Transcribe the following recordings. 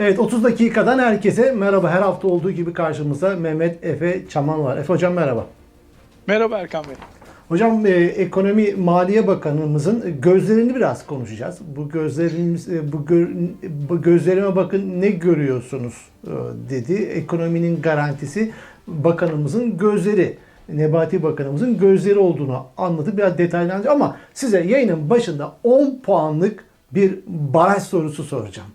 Evet 30 dakikadan herkese merhaba. Her hafta olduğu gibi karşımızda Mehmet Efe Çaman var. Efe hocam merhaba. Merhaba Erkan Bey. Hocam e, Ekonomi Maliye Bakanımızın gözlerini biraz konuşacağız. Bu gözlerimiz e, bu, gö- bu gözlerime bakın ne görüyorsunuz e, dedi. Ekonominin garantisi bakanımızın gözleri. Nebati Bakanımızın gözleri olduğunu anlatıp biraz detaylandıracak ama size yayının başında 10 puanlık bir baraj sorusu soracağım.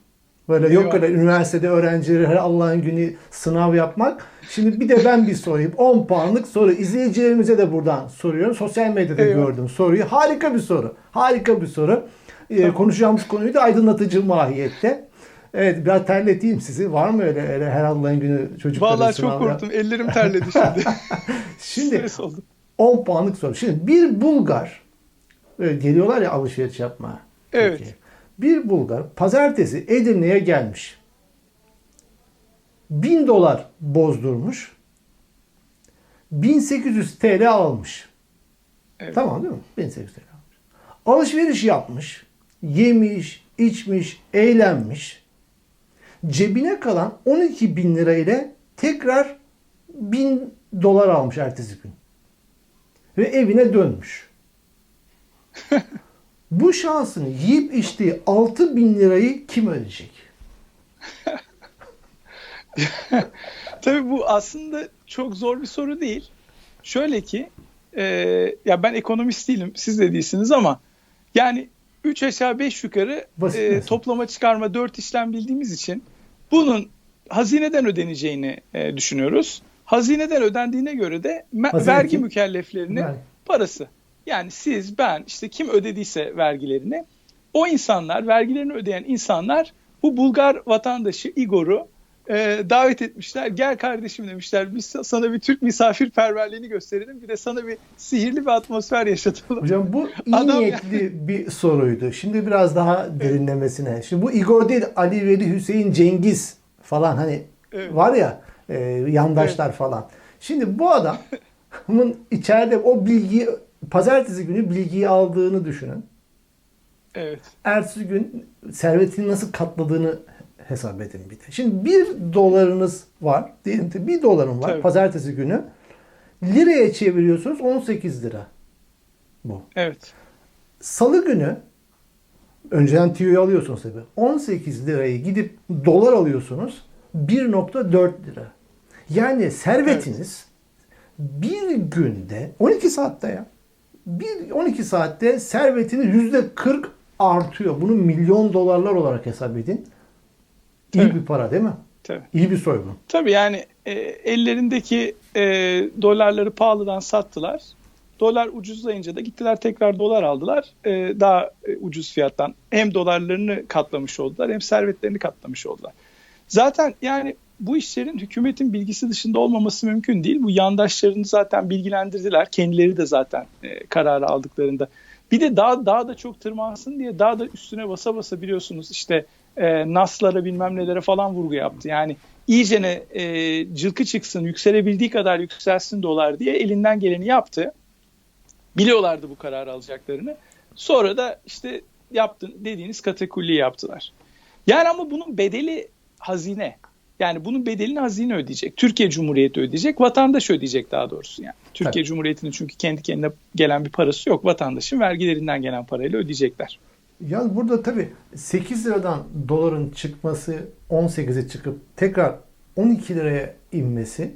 Böyle yok öyle üniversitede öğrencilere her Allah'ın günü sınav yapmak. Şimdi bir de ben bir sorayım. 10 puanlık soru. İzleyicilerimize de buradan soruyorum. Sosyal medyada Eyvallah. gördüm soruyu. Harika bir soru. Harika bir soru. Ee, konuşacağımız konuyu da aydınlatıcı mahiyette. Evet biraz terleteyim sizi. Var mı öyle, öyle her Allah'ın günü çocuklara Vallahi çok korktum. Ellerim terledi şimdi. Şimdi Stres oldu. 10 puanlık soru. Şimdi bir Bulgar geliyorlar ya alışveriş yapmaya. Evet. Türkiye'ye. Bir Bulgar pazartesi Edirne'ye gelmiş. 1000 dolar bozdurmuş. 1800 TL almış. Evet. Tamam değil mi? 1800 TL almış. Alışveriş yapmış. Yemiş, içmiş, eğlenmiş. Cebine kalan 12 bin lira ile tekrar 1000 dolar almış ertesi gün. Ve evine dönmüş. Bu şansını yiyip içtiği 6 bin lirayı kim ödeyecek? Tabii bu aslında çok zor bir soru değil. Şöyle ki e, ya ben ekonomist değilim siz de değilsiniz ama yani 3 aşağı 5 yukarı Basit e, toplama çıkarma 4 işlem bildiğimiz için bunun hazineden ödeneceğini e, düşünüyoruz. Hazineden ödendiğine göre de me- vergi mükelleflerinin Vergi. parası. Yani siz, ben, işte kim ödediyse vergilerini o insanlar, vergilerini ödeyen insanlar bu Bulgar vatandaşı Igor'u e, davet etmişler. Gel kardeşim demişler. Biz sana bir Türk misafirperverliğini gösterelim. Bir de sana bir sihirli bir atmosfer yaşatalım. Hocam bu iyi Adam niyetli bir soruydu. Şimdi biraz daha derinlemesine. Şimdi bu Igor değil Ali Veli Hüseyin Cengiz falan hani Evet. var ya e, yandaşlar falan. Şimdi bu adamın içeride o bilgiyi pazartesi günü bilgiyi aldığını düşünün. Evet. Ertesi gün servetini nasıl katladığını hesap edin bir de. Şimdi bir dolarınız var. Diyelim ki bir dolarım var Tabii. pazartesi günü. Liraya çeviriyorsunuz 18 lira. Bu. Evet. Salı günü önceden TÜY'ü alıyorsunuz tabii. 18 lirayı gidip dolar alıyorsunuz 1.4 lira. Yani servetiniz bir günde 12 saatte ya. Bir 12 saatte servetiniz %40 artıyor. Bunu milyon dolarlar olarak hesap edin. İyi Evet. bir para değil mi? Tabii. İyi bir soygun. Tabii yani e, ellerindeki e, dolarları pahalıdan sattılar. Dolar ucuzlayınca da gittiler tekrar dolar aldılar. E, daha e, ucuz fiyattan hem dolarlarını katlamış oldular hem servetlerini katlamış oldular. Zaten yani bu işlerin hükümetin bilgisi dışında olmaması mümkün değil. Bu yandaşlarını zaten bilgilendirdiler. Kendileri de zaten e, kararı aldıklarında. Bir de daha daha da çok tırmansın diye daha da üstüne basa basa biliyorsunuz işte e, NAS'lara bilmem nelere falan vurgu yaptı. Yani iyicene e, cılkı çıksın, yükselebildiği kadar yükselsin dolar diye elinden geleni yaptı. Biliyorlardı bu kararı alacaklarını. Sonra da işte yaptın dediğiniz katakulli yaptılar. Yani ama bunun bedeli hazine. Yani bunun bedelini hazine ödeyecek. Türkiye Cumhuriyeti ödeyecek. Vatandaş ödeyecek daha doğrusu yani. Türkiye Tabii. Cumhuriyeti'nin çünkü kendi kendine gelen bir parası yok. Vatandaşın vergilerinden gelen parayla ödeyecekler. Yalnız burada tabii 8 liradan doların çıkması 18'e çıkıp tekrar 12 liraya inmesi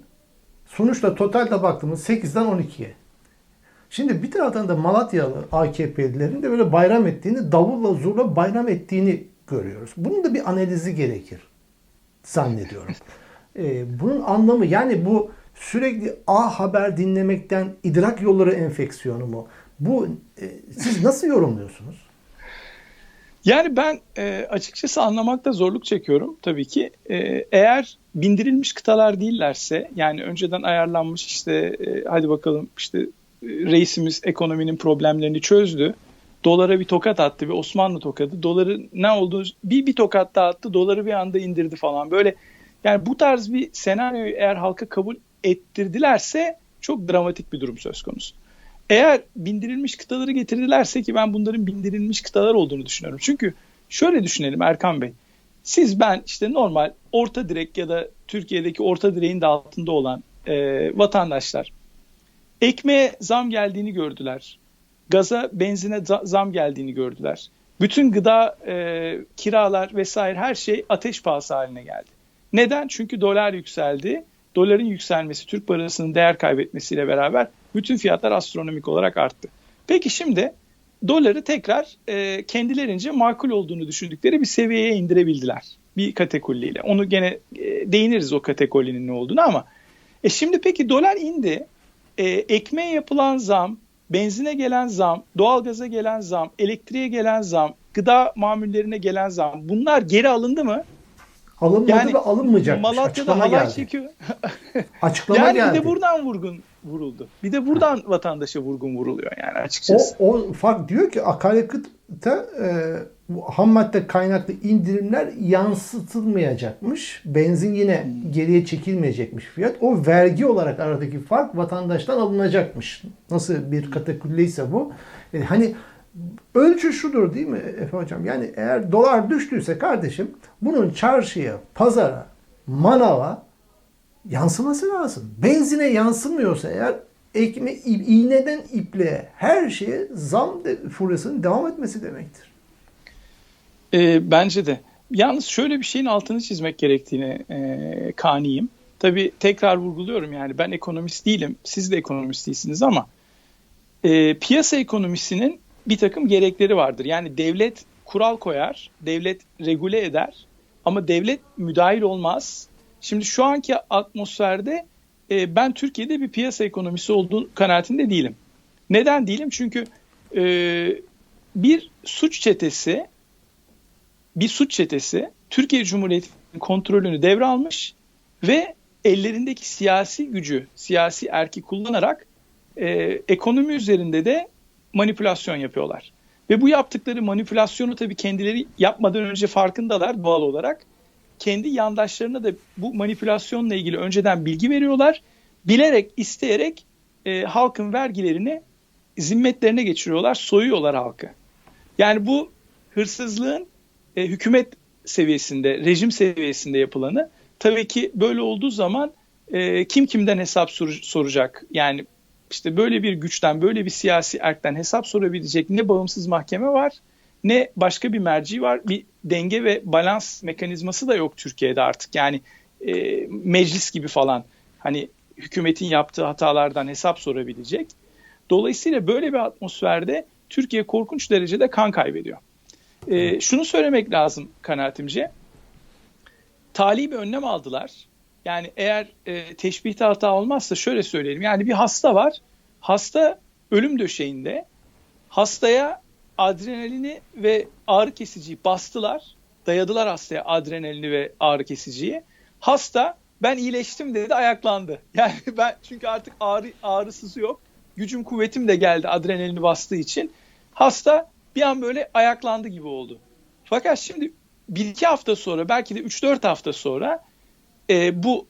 sonuçta totalde baktığımız 8'den 12'ye. Şimdi bir taraftan da Malatyalı AKP'lilerin de böyle bayram ettiğini, davulla zurla bayram ettiğini görüyoruz. Bunun da bir analizi gerekir zannediyorum. Ee, bunun anlamı yani bu sürekli A Haber dinlemekten idrak yolları enfeksiyonu mu? Bu e, siz nasıl yorumluyorsunuz? Yani ben e, açıkçası anlamakta zorluk çekiyorum tabii ki. E, eğer bindirilmiş kıtalar değillerse yani önceden ayarlanmış işte e, hadi bakalım işte e, reisimiz ekonominin problemlerini çözdü. Dolara bir tokat attı bir Osmanlı tokadı. Doları ne oldu? Bir bir tokat daha attı. Doları bir anda indirdi falan. Böyle yani bu tarz bir senaryoyu eğer halka kabul ettirdilerse çok dramatik bir durum söz konusu. Eğer bindirilmiş kıtaları getirdilerse ki ben bunların bindirilmiş kıtalar olduğunu düşünüyorum. Çünkü şöyle düşünelim Erkan Bey. siz ben işte normal orta direk ya da Türkiye'deki orta direğin de altında olan e, vatandaşlar ekmeğe zam geldiğini gördüler. Gaza, benzine zam geldiğini gördüler. Bütün gıda, e, kiralar vesaire her şey ateş pahası haline geldi. Neden? Çünkü dolar yükseldi. Doların yükselmesi, Türk parasının değer kaybetmesiyle beraber bütün fiyatlar astronomik olarak arttı. Peki şimdi doları tekrar e, kendilerince makul olduğunu düşündükleri bir seviyeye indirebildiler. Bir kategoriyle. Onu gene e, değiniriz o kategorinin ne olduğunu ama e şimdi peki dolar indi. E, ekmeğe yapılan zam, benzine gelen zam, doğalgaza gelen zam, elektriğe gelen zam, gıda mamullerine gelen zam bunlar geri alındı mı? Alınmadı yani, ve alınmayacak. Malatya'da halay geldi. çekiyor. Açıklama yani geldi. bir de buradan vurgun vuruldu. Bir de buradan vatandaşa vurgun vuruluyor yani açıkçası. O, o fark diyor ki akaryakıtta e, ham madde kaynaklı indirimler yansıtılmayacakmış. Benzin yine geriye çekilmeyecekmiş fiyat. O vergi olarak aradaki fark vatandaştan alınacakmış. Nasıl bir katakulleyse bu. E, hani ölçü şudur değil mi Efe Hocam? Yani eğer dolar düştüyse kardeşim bunun çarşıya, pazara, manava yansıması lazım. Benzine yansımıyorsa eğer ekme, iğneden ipliğe her şeye zam de, furyasının devam etmesi demektir. E, bence de. Yalnız şöyle bir şeyin altını çizmek gerektiğini e, kaniyim. Tabii tekrar vurguluyorum yani ben ekonomist değilim. Siz de ekonomist değilsiniz ama e, piyasa ekonomisinin bir takım gerekleri vardır. Yani devlet kural koyar, devlet regüle eder ama devlet müdahil olmaz. Şimdi şu anki atmosferde e, ben Türkiye'de bir piyasa ekonomisi olduğu kanaatinde değilim. Neden değilim? Çünkü e, bir suç çetesi bir suç çetesi Türkiye Cumhuriyeti'nin kontrolünü devralmış ve ellerindeki siyasi gücü, siyasi erki kullanarak e, ekonomi üzerinde de manipülasyon yapıyorlar. Ve bu yaptıkları manipülasyonu tabii kendileri yapmadan önce farkındalar doğal olarak. Kendi yandaşlarına da bu manipülasyonla ilgili önceden bilgi veriyorlar. Bilerek, isteyerek e, halkın vergilerini zimmetlerine geçiriyorlar, soyuyorlar halkı. Yani bu hırsızlığın e, hükümet seviyesinde, rejim seviyesinde yapılanı tabii ki böyle olduğu zaman e, kim kimden hesap sor, soracak? Yani işte böyle bir güçten, böyle bir siyasi erkten hesap sorabilecek ne bağımsız mahkeme var ne başka bir merci var. Bir denge ve balans mekanizması da yok Türkiye'de artık. Yani e, meclis gibi falan hani hükümetin yaptığı hatalardan hesap sorabilecek. Dolayısıyla böyle bir atmosferde Türkiye korkunç derecede kan kaybediyor. E, şunu söylemek lazım kanaatimce. Tali bir önlem aldılar. Yani eğer e, teşbihte hata olmazsa şöyle söyleyelim. Yani bir hasta var. Hasta ölüm döşeğinde. Hastaya adrenalini ve ağrı kesiciyi bastılar. Dayadılar hastaya adrenalini ve ağrı kesiciyi. Hasta ben iyileştim dedi ayaklandı. Yani ben çünkü artık ağrı ağrısızı yok. Gücüm kuvvetim de geldi adrenalini bastığı için. Hasta bir an böyle ayaklandı gibi oldu. Fakat şimdi bir iki hafta sonra belki de 3-4 hafta sonra e, bu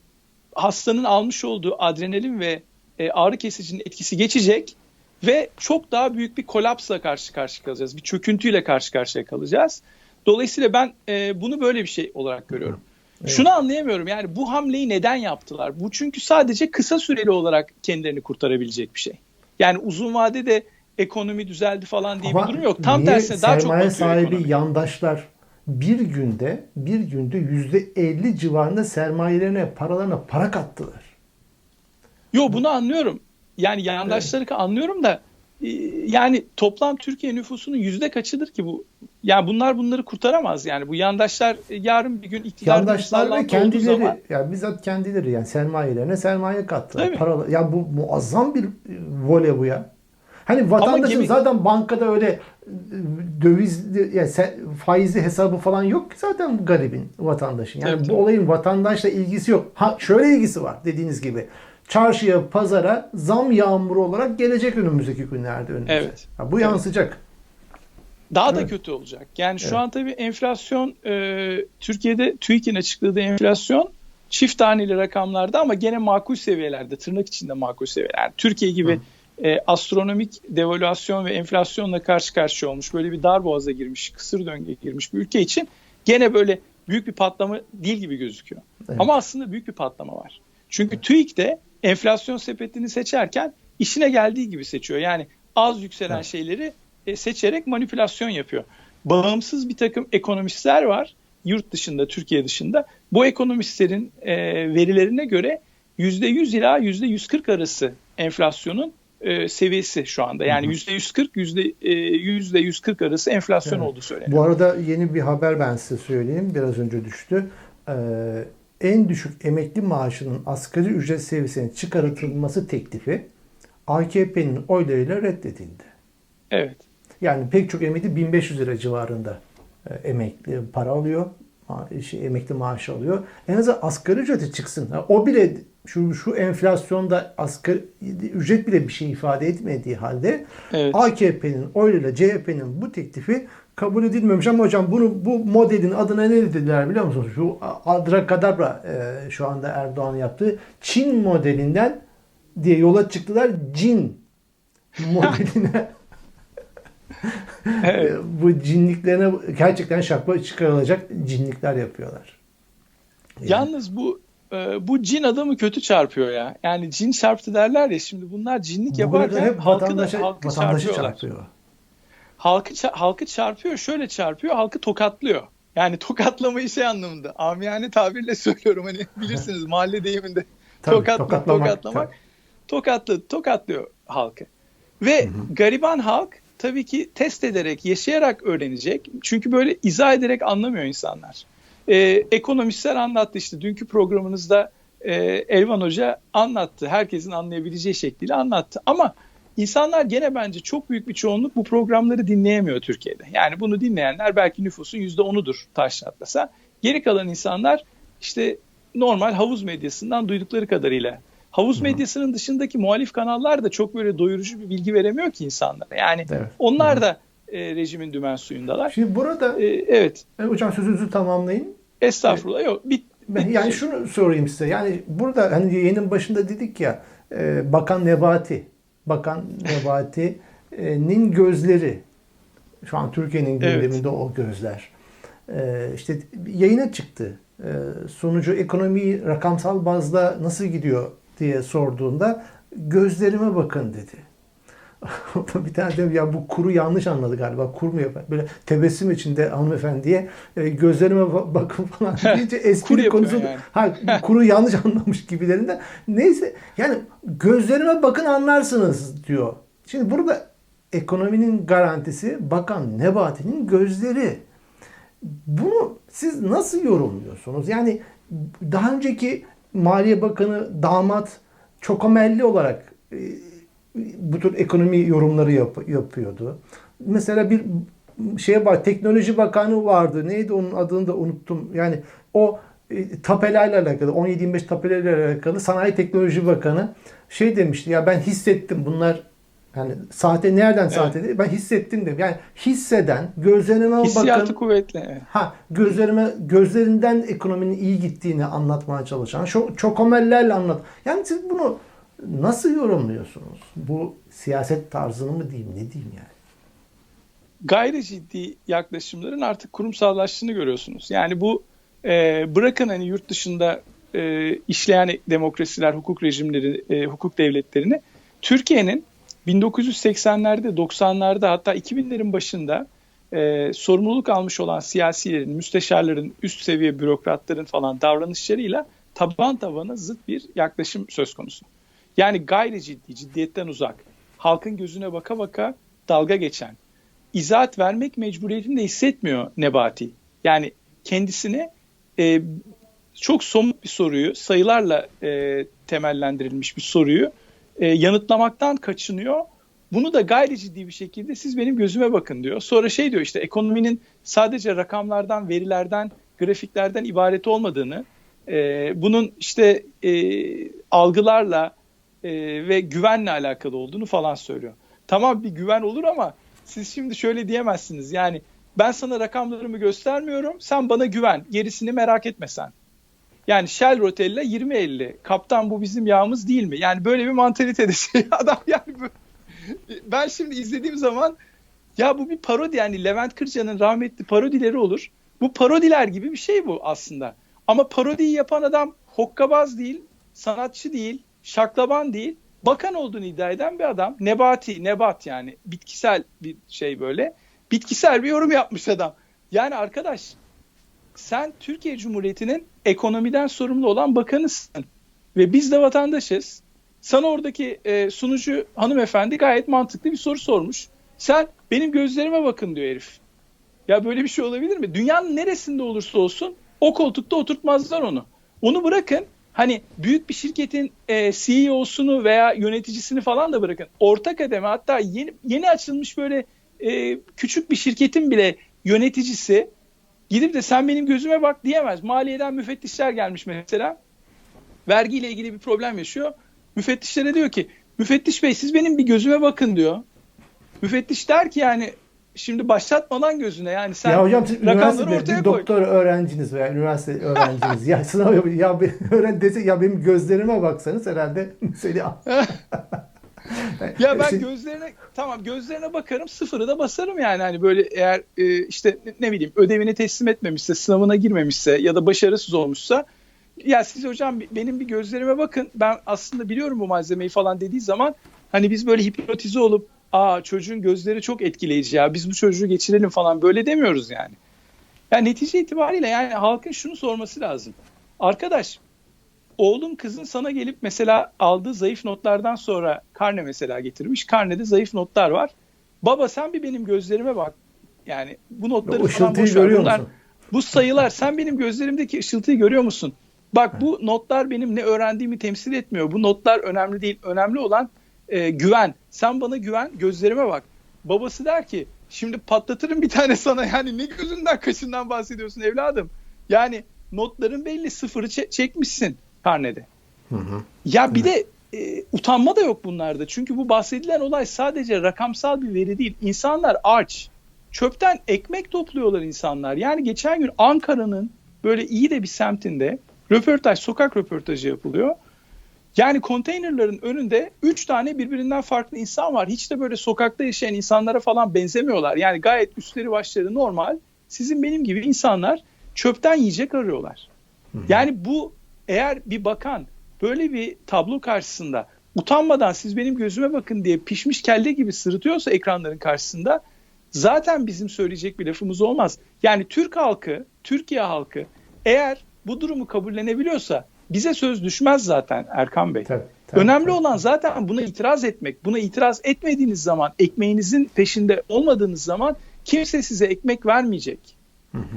hastanın almış olduğu adrenalin ve e, ağrı kesicinin etkisi geçecek ve çok daha büyük bir kolapsla karşı karşıya kalacağız. Bir çöküntüyle karşı karşıya kalacağız. Dolayısıyla ben e, bunu böyle bir şey olarak görüyorum. Evet. Şunu anlayamıyorum yani bu hamleyi neden yaptılar? Bu çünkü sadece kısa süreli olarak kendilerini kurtarabilecek bir şey. Yani uzun vadede ekonomi düzeldi falan diye Ama bir durum yok. Tam tersine daha çok batıyor sahibi ekonomi. yandaşlar bir günde bir günde yüzde elli civarında sermayelerine paralarına para kattılar. Yo bunu anlıyorum. Yani yandaşları evet. anlıyorum da e, yani toplam Türkiye nüfusunun yüzde kaçıdır ki bu? Yani bunlar bunları kurtaramaz yani. Bu yandaşlar e, yarın bir gün iktidarda Yandaşlar ve kendileri zaman... yani bizzat kendileri yani sermayelerine sermaye kattılar. Paralı, ya bu muazzam bir voley bu ya. Hani vatandaşın gibi... zaten bankada öyle e, döviz yani faizli hesabı falan yok ki zaten garibin vatandaşın. Yani evet, bu olayın vatandaşla ilgisi yok. Ha şöyle ilgisi var dediğiniz gibi. Çarşıya, pazara zam yağmuru olarak gelecek önümüzdeki günlerde önümüze. Evet. Ha, bu yansıyacak. Daha evet. da kötü olacak. Yani şu evet. an tabii enflasyon e, Türkiye'de TÜİK'in açıkladığı enflasyon çift taneli rakamlarda ama gene makul seviyelerde, tırnak içinde makul seviyeler. Türkiye gibi Hı e, astronomik devalüasyon ve enflasyonla karşı karşıya olmuş böyle bir dar boğaza girmiş, kısır döngüye girmiş bir ülke için gene böyle büyük bir patlama değil gibi gözüküyor. Evet. Ama aslında büyük bir patlama var. Çünkü TÜİK de enflasyon sepetini seçerken işine geldiği gibi seçiyor. Yani az yükselen Evet. şeyleri e, seçerek manipülasyon yapıyor. Bağımsız bir takım ekonomistler var yurt dışında, Türkiye dışında. Bu ekonomistlerin e, verilerine göre %100 ila %140 arası enflasyonun e, seviyesi şu anda. Yani hı. %140, yüzde, e, %140 arası enflasyon Evet. olduğu söyleniyor. Bu arada yeni bir haber ben size söyleyeyim. Biraz önce düştü. Ee, en düşük emekli maaşının asgari ücret seviyesine çıkartılması teklifi AKP'nin oylarıyla reddedildi. Evet. Yani pek çok emekli 1500 lira civarında e, emekli para alıyor. Şey, emekli maaşı alıyor. En azından asgari ücreti çıksın. O bile şu şu enflasyonda asgari ücret bile bir şey ifade etmediği halde Evet. AKP'nin oyuyla CHP'nin bu teklifi kabul edilmemiş ama hocam bunu bu modelin adına ne dediler biliyor musunuz? Şu adrakadabra e, şu anda Erdoğan yaptığı Çin modelinden diye yola çıktılar. Cin modeline Evet. e, bu cinliklerine gerçekten şapka çıkarılacak cinlikler yapıyorlar. Yani- Yalnız bu e, bu cin adamı kötü çarpıyor ya. Yani cin çarptı derler ya şimdi bunlar cinlik yaparken hep halkı da halkı çarpıyor. Halkı halkı çarpıyor, şöyle çarpıyor, halkı tokatlıyor. Yani tokatlamayı şey anlamında. Amiyane tabirle söylüyorum hani bilirsiniz mahalle deyiminde. Tabii, Tokatla- tokatlamak, tokatlamak. tabii. Tokatlı, tokatlıyor halkı. Ve gariban halk tabii ki test ederek, yaşayarak öğrenecek. Çünkü böyle izah ederek anlamıyor insanlar. Ee, ekonomistler anlattı işte dünkü programınızda e, Elvan Hoca anlattı. Herkesin anlayabileceği şekliyle anlattı. Ama insanlar gene bence çok büyük bir çoğunluk bu programları dinleyemiyor Türkiye'de. Yani bunu dinleyenler belki nüfusun %10'udur taş çatlasa. Geri kalan insanlar işte normal havuz medyasından duydukları kadarıyla. Havuz medyasının dışındaki muhalif kanallar da çok böyle doyurucu bir bilgi veremiyor ki insanlara. Yani Evet. onlar da e, rejimin dümen suyundalar. Şimdi burada E, evet. e, hocam sözünüzü tamamlayın. Estağfurullah. Yok. Bit, Ben yani şunu sorayım size. Yani burada hani yayının başında dedik ya e, Bakan Nebati, Bakan Nebati'nin gözleri şu an Türkiye'nin Evet. gündeminde o gözler. E, işte yayına çıktı. E, sonucu ekonomiyi rakamsal bazda nasıl gidiyor diye sorduğunda gözlerime bakın dedi. bir tane de ya bu kuru yanlış anladı galiba. Kur mu yapar? Böyle tebessüm içinde hanımefendiye e, gözlerime ba- bakın falan deyince espri konusu yani. ha, kuru yanlış anlamış gibilerinden. Neyse yani gözlerime bakın anlarsınız diyor. Şimdi burada ekonominin garantisi Bakan Nebati'nin gözleri. Bunu siz nasıl yorumluyorsunuz? Yani daha önceki Maliye Bakanı damat Çokomelli olarak e, bu tür ekonomi yorumları yap- yapıyordu. Mesela bir şeye bak teknoloji bakanı vardı. Neydi onun adını da unuttum. Yani o e, tapelayla alakalı 17-25 tapelayla alakalı sanayi teknoloji bakanı şey demişti ya ben hissettim bunlar yani saate nereden saate dedi? Ben hissettim dedim. Yani hisseden gözlerime hissiyatı bakın. kuvvetli. Evet. Ha gözlerime gözlerinden ekonominin iyi gittiğini anlatmaya çalışan çok çokomellerle anlat. Yani siz bunu nasıl yorumluyorsunuz? Bu siyaset tarzını mı diyeyim ne diyeyim yani? gayri ciddi yaklaşımların artık kurumsallaştığını görüyorsunuz. Yani bu e, bırakın hani yurt dışında e, işleyen demokrasiler, hukuk rejimleri, e, hukuk devletlerini Türkiye'nin 1980'lerde, 90'larda hatta 2000'lerin başında e, sorumluluk almış olan siyasilerin, müsteşarların, üst seviye bürokratların falan davranışlarıyla taban tabana zıt bir yaklaşım söz konusu. Yani gayri ciddi, ciddiyetten uzak, halkın gözüne baka baka dalga geçen, izahat vermek mecburiyetini de hissetmiyor Nebati. Yani kendisine e, çok somut bir soruyu, sayılarla e, temellendirilmiş bir soruyu e, yanıtlamaktan kaçınıyor. Bunu da gayri ciddi bir şekilde siz benim gözüme bakın diyor. Sonra şey diyor işte ekonominin sadece rakamlardan, verilerden, grafiklerden ibaret olmadığını, e, bunun işte e, algılarla e, ve güvenle alakalı olduğunu falan söylüyor. Tamam bir güven olur ama siz şimdi şöyle diyemezsiniz. Yani ben sana rakamlarımı göstermiyorum. Sen bana güven. Gerisini merak etme sen. Yani Shell Rotella 20.50. Kaptan bu bizim yağımız değil mi? Yani böyle bir mantalitede şey adam yani bu- ben şimdi izlediğim zaman ya bu bir parodi yani Levent Kırca'nın rahmetli parodileri olur. Bu parodiler gibi bir şey bu aslında. Ama parodiyi yapan adam hokkabaz değil, sanatçı değil, şaklaban değil, bakan olduğunu iddia eden bir adam. Nebati, nebat yani bitkisel bir şey böyle. Bitkisel bir yorum yapmış adam. Yani arkadaş sen Türkiye Cumhuriyeti'nin ekonomiden sorumlu olan bakanısın. Ve biz de vatandaşız. Sana oradaki e, sunucu hanımefendi gayet mantıklı bir soru sormuş. Sen benim gözlerime bakın diyor herif. Ya böyle bir şey olabilir mi? Dünyanın neresinde olursa olsun o koltukta oturtmazlar onu. Onu bırakın hani büyük bir şirketin e, CEO'sunu veya yöneticisini falan da bırakın. Orta kademe hatta yeni, yeni açılmış böyle e, küçük bir şirketin bile yöneticisi gidip de sen benim gözüme bak diyemez. Maliyeden müfettişler gelmiş mesela. Vergiyle ilgili bir problem yaşıyor. Müfettişlere diyor ki müfettiş bey siz benim bir gözüme bakın diyor. Müfettiş der ki yani şimdi başlatmadan gözüne. Yani sen ya hocam siz rakamları ortaya bir koy. doktor öğrenciniz veya üniversite öğrenciniz. Ya sınav ya öğren dese ya benim gözlerime baksanız herhalde seni Ya ben gözlerine tamam gözlerine bakarım sıfırı da basarım yani. Hani böyle eğer e, işte ne, bileyim ödevini teslim etmemişse sınavına girmemişse ya da başarısız olmuşsa ya siz hocam benim bir gözlerime bakın. Ben aslında biliyorum bu malzemeyi falan dediği zaman hani biz böyle hipnotize olup aa çocuğun gözleri çok etkileyici ya biz bu çocuğu geçirelim falan böyle demiyoruz yani. Yani netice itibariyle yani halkın şunu sorması lazım. Arkadaş oğlun kızın sana gelip mesela aldığı zayıf notlardan sonra karne mesela getirmiş. Karnede zayıf notlar var. Baba sen bir benim gözlerime bak. Yani bu notları falan boş ver. Bunlar- musun? Bu sayılar sen benim gözlerimdeki ışıltıyı görüyor musun? Bak bu notlar benim ne öğrendiğimi temsil etmiyor. Bu notlar önemli değil. Önemli olan e, güven. Sen bana güven, gözlerime bak. Babası der ki şimdi patlatırım bir tane sana yani ne gözünden kaşından bahsediyorsun evladım. Yani notların belli sıfırı çe- çekmişsin karnede. Hı hı. Ya bir de e, utanma da yok bunlarda. Çünkü bu bahsedilen olay sadece rakamsal bir veri değil. İnsanlar aç. Çöpten ekmek topluyorlar insanlar. Yani geçen gün Ankara'nın böyle iyi de bir semtinde röportaj, sokak röportajı yapılıyor. Yani konteynerların önünde 3 tane birbirinden farklı insan var. Hiç de böyle sokakta yaşayan insanlara falan benzemiyorlar. Yani gayet üstleri başları normal. Sizin benim gibi insanlar çöpten yiyecek arıyorlar. Yani bu eğer bir bakan böyle bir tablo karşısında utanmadan siz benim gözüme bakın diye pişmiş kelle gibi sırıtıyorsa ekranların karşısında zaten bizim söyleyecek bir lafımız olmaz. Yani Türk halkı, Türkiye halkı eğer bu durumu kabullenebiliyorsa bize söz düşmez zaten Erkan Bey. Tabii, tabii, Önemli tabii. olan zaten buna itiraz etmek. Buna itiraz etmediğiniz zaman, ekmeğinizin peşinde olmadığınız zaman kimse size ekmek vermeyecek.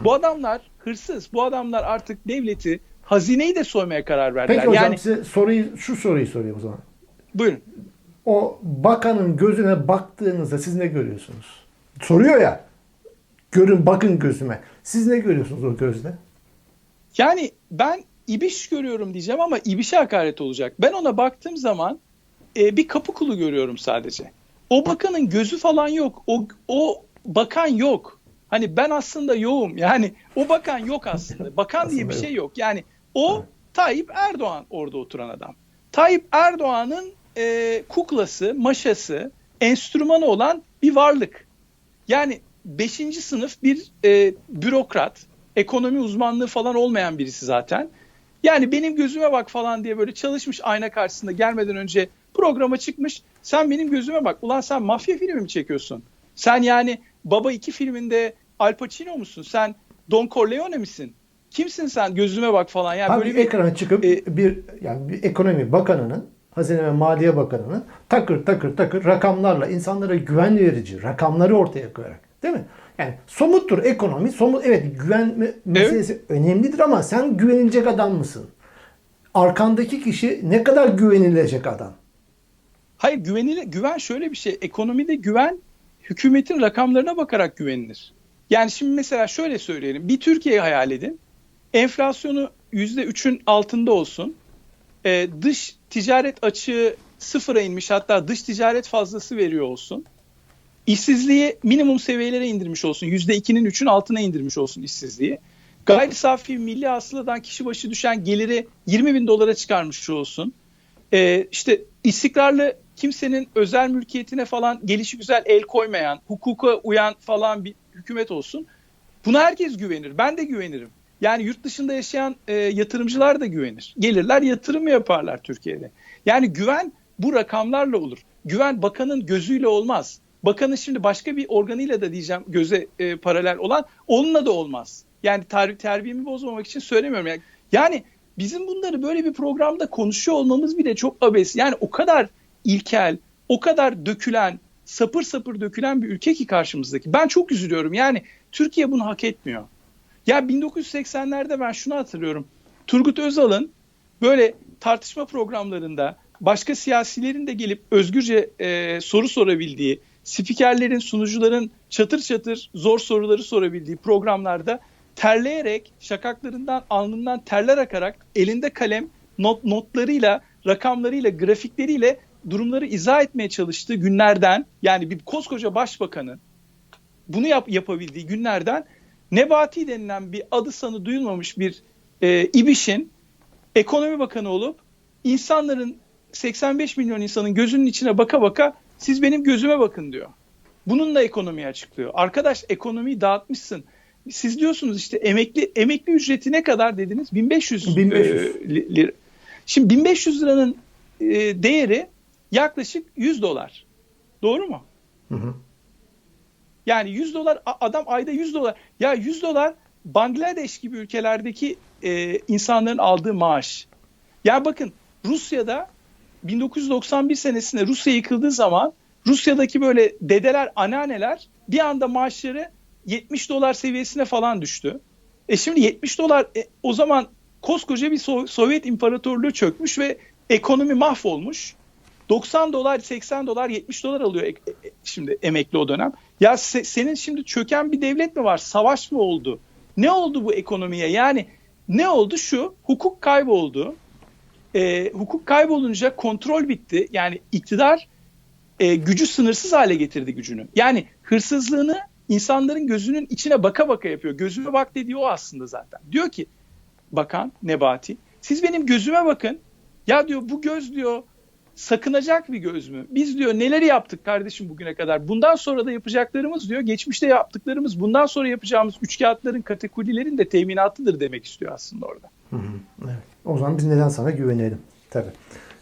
Bu adamlar hırsız. Bu adamlar artık devleti, hazineyi de soymaya karar verdiler. Peki hocam yani size soruyu şu soruyu sorayım o zaman. buyurun. O bakanın gözüne baktığınızda siz ne görüyorsunuz? Soruyor ya. Görün bakın gözüme. Siz ne görüyorsunuz o gözle? Yani ben ibiş görüyorum diyeceğim ama ibişe hakaret olacak. Ben ona baktığım zaman e, bir kapı kulu görüyorum sadece. O bakanın gözü falan yok. O, o bakan yok. Hani ben aslında yoğum. Yani o bakan yok aslında. Bakan diye bir Aslında şey yok. Yani o Tayyip Erdoğan orada oturan adam. Tayyip Erdoğan'ın e, kuklası, maşası, enstrümanı olan bir varlık. Yani 5. sınıf bir e, bürokrat, ekonomi uzmanlığı falan olmayan birisi zaten. Yani benim gözüme bak falan diye böyle çalışmış ayna karşısında gelmeden önce programa çıkmış. Sen benim gözüme bak. Ulan sen mafya filmi mi çekiyorsun? Sen yani Baba 2 filminde Al Pacino musun? Sen Don Corleone misin? Kimsin sen? Gözüme bak falan. Yani Abi böyle bir ekrana çıkıp e, bir yani bir ekonomi bakanının Hazine ve Maliye Bakanı'nın takır takır takır rakamlarla insanlara güven verici rakamları ortaya koyarak değil mi? Yani somuttur ekonomi. Somut evet güven me- meselesi önemlidir ama sen güvenilecek adam mısın? Arkandaki kişi ne kadar güvenilecek adam? Hayır güvenilir, güven şöyle bir şey. Ekonomide güven hükümetin rakamlarına bakarak güvenilir. Yani şimdi mesela şöyle söyleyelim. Bir Türkiye hayal edin. Enflasyonu %3'ün altında olsun. Ee, dış ticaret açığı sıfıra inmiş hatta dış ticaret fazlası veriyor olsun. İşsizliği minimum seviyelere indirmiş olsun. %2'nin 3'ün altına indirmiş olsun işsizliği. Gayri safi milli hasıladan kişi başı düşen geliri 20 bin dolara çıkarmış olsun. Ee, işte istikrarlı kimsenin özel mülkiyetine falan gelişi güzel el koymayan, hukuka uyan falan bir hükümet olsun. Buna herkes güvenir. Ben de güvenirim. Yani yurt dışında yaşayan e, yatırımcılar da güvenir. Gelirler yatırım yaparlar Türkiye'de. Yani güven bu rakamlarla olur. Güven bakanın gözüyle olmaz. Bakanın şimdi başka bir organıyla da diyeceğim göze e, paralel olan onunla da olmaz. Yani ter, terbiyemi bozmamak için söylemiyorum. Yani, yani bizim bunları böyle bir programda konuşuyor olmamız bile çok abes. Yani o kadar ilkel, o kadar dökülen, sapır sapır dökülen bir ülke ki karşımızdaki. Ben çok üzülüyorum. Yani Türkiye bunu hak etmiyor. Ya 1980'lerde ben şunu hatırlıyorum. Turgut Özal'ın böyle tartışma programlarında başka siyasilerin de gelip özgürce e, soru sorabildiği, spikerlerin, sunucuların çatır çatır zor soruları sorabildiği programlarda terleyerek, şakaklarından, alnından terler akarak elinde kalem not, notlarıyla, rakamlarıyla, grafikleriyle durumları izah etmeye çalıştığı günlerden yani bir koskoca başbakanın bunu yap, yapabildiği günlerden Nebati denilen bir adı sanı duyulmamış bir e, İBİŞ'in ekonomi bakanı olup insanların 85 milyon insanın gözünün içine baka baka siz benim gözüme bakın diyor. Bununla ekonomiyi açıklıyor. Arkadaş ekonomiyi dağıtmışsın. Siz diyorsunuz işte emekli emekli ücreti ne kadar dediniz? 1500, 1500. e, li- lira. Şimdi 1500 liranın e, değeri yaklaşık 100 dolar. Doğru mu? Hı hı. Yani 100 dolar adam ayda 100 dolar. Ya 100 dolar Bangladeş gibi ülkelerdeki e, insanların aldığı maaş. Ya bakın Rusya'da 1991 senesinde Rusya yıkıldığı zaman Rusya'daki böyle dedeler, anneanneler bir anda maaşları 70 dolar seviyesine falan düştü. E şimdi 70 dolar e, o zaman koskoca bir So- Sovyet İmparatorluğu çökmüş ve ekonomi mahvolmuş. 90 dolar, 80 dolar, 70 dolar alıyor e- e- şimdi emekli o dönem. Ya se- senin şimdi çöken bir devlet mi var? Savaş mı oldu? Ne oldu bu ekonomiye? Yani ne oldu şu? Hukuk kayboldu. E, hukuk kaybolunca kontrol bitti. Yani iktidar e, gücü sınırsız hale getirdi gücünü. Yani hırsızlığını insanların gözünün içine baka baka yapıyor. Gözüme bak dediği o aslında zaten. Diyor ki bakan Nebati siz benim gözüme bakın. Ya diyor bu göz diyor sakınacak bir göz mü? Biz diyor neleri yaptık kardeşim bugüne kadar? Bundan sonra da yapacaklarımız diyor. Geçmişte yaptıklarımız bundan sonra yapacağımız üç kağıtların kategorilerin de teminatıdır demek istiyor aslında orada. Hı hı, Evet. O zaman biz neden sana güvenelim? Tabii.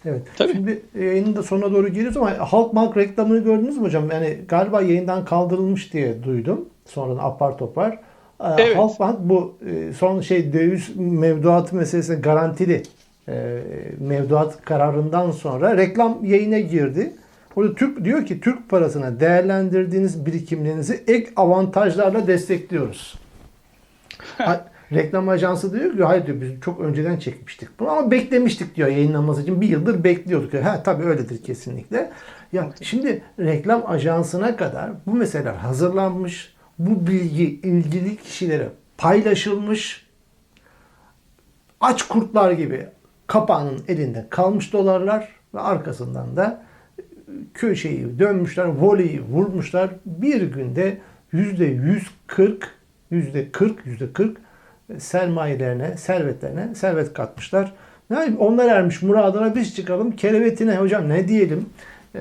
Evet. Tabii. Şimdi yayının da sonuna doğru geliyoruz ama Halkbank reklamını gördünüz mü hocam? Yani galiba yayından kaldırılmış diye duydum. Sonradan apar topar. Ee, Evet. Halkbank bu e, son şey döviz mevduatı meselesine garantili e, mevduat kararından sonra reklam yayına girdi. Orada Türk diyor ki Türk parasına değerlendirdiğiniz birikimlerinizi ek avantajlarla destekliyoruz. Reklam ajansı diyor ki hayır diyor biz çok önceden çekmiştik bunu ama beklemiştik diyor yayınlanması için bir yıldır bekliyorduk. Ha tabii öyledir kesinlikle. Ya şimdi reklam ajansına kadar bu meseleler hazırlanmış. Bu bilgi ilgili kişilere paylaşılmış. Aç kurtlar gibi kapağının elinde kalmış dolarlar ve arkasından da köşeyi dönmüşler, voleyi vurmuşlar. Bir günde yüzde 140, yüzde 40, yüzde 40 sermayelerine, servetlerine servet katmışlar. Yani onlar ermiş muradına biz çıkalım kerevetine hocam ne diyelim. Ee,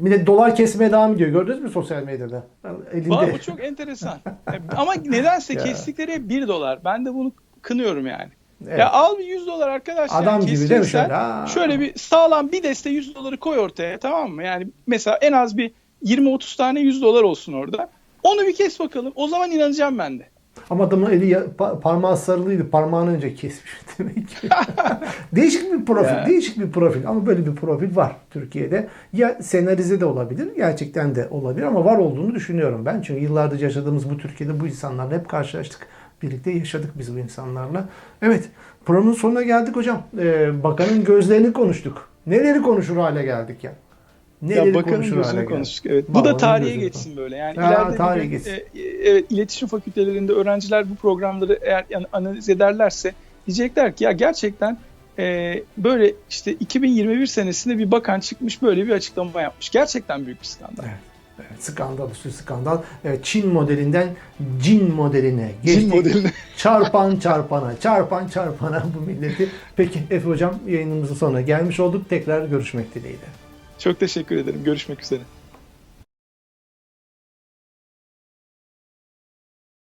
millet dolar kesmeye devam ediyor. Gördünüz mü sosyal medyada? Elinde. Valla bu çok enteresan. E, Ama nedense kestikleri hep 1 dolar. Ben de bunu kınıyorum yani. Evet. Ya al bir 100 dolar arkadaş. Adam gibi değil mi şöyle? Ha. Şöyle bir sağlam bir deste 100 doları koy ortaya tamam mı? Yani mesela en az bir 20-30 tane 100 dolar olsun orada. Onu bir kes bakalım. O zaman inanacağım ben de. Ama adamın eli ya- pa- parmağı sarılıydı. Parmağını önce kesmiş demek ki. değişik bir profil. Ya. Değişik bir profil. Ama böyle bir profil var Türkiye'de. Ya senarize de olabilir. Gerçekten de olabilir. Ama var olduğunu düşünüyorum ben. Çünkü yıllardır yaşadığımız bu Türkiye'de bu insanlarla hep karşılaştık. Birlikte yaşadık biz bu insanlarla. Evet. Programın sonuna geldik hocam. Ee, bakanın gözlerini konuştuk. Neleri konuşur hale geldik ya. Neleri ya konuşur hale konuştuk. Evet. Bu da tarihe geçsin böyle. Yani Ha, ileride bir tarihe gün, geçsin. e, evet, iletişim fakültelerinde öğrenciler bu programları eğer yani analiz ederlerse diyecekler ki ya gerçekten e, böyle işte 2021 senesinde bir bakan çıkmış böyle bir açıklama yapmış. Gerçekten büyük bir skandal. Evet. Evet, skandal üstü skandal. Evet, Çin modelinden cin modeline geçtik. Cin modeline. Çarpan çarpana, çarpan çarpana bu milleti. Peki Efe Hocam yayınımızın sonuna gelmiş olduk. Tekrar görüşmek dileğiyle. Çok teşekkür ederim. Görüşmek üzere.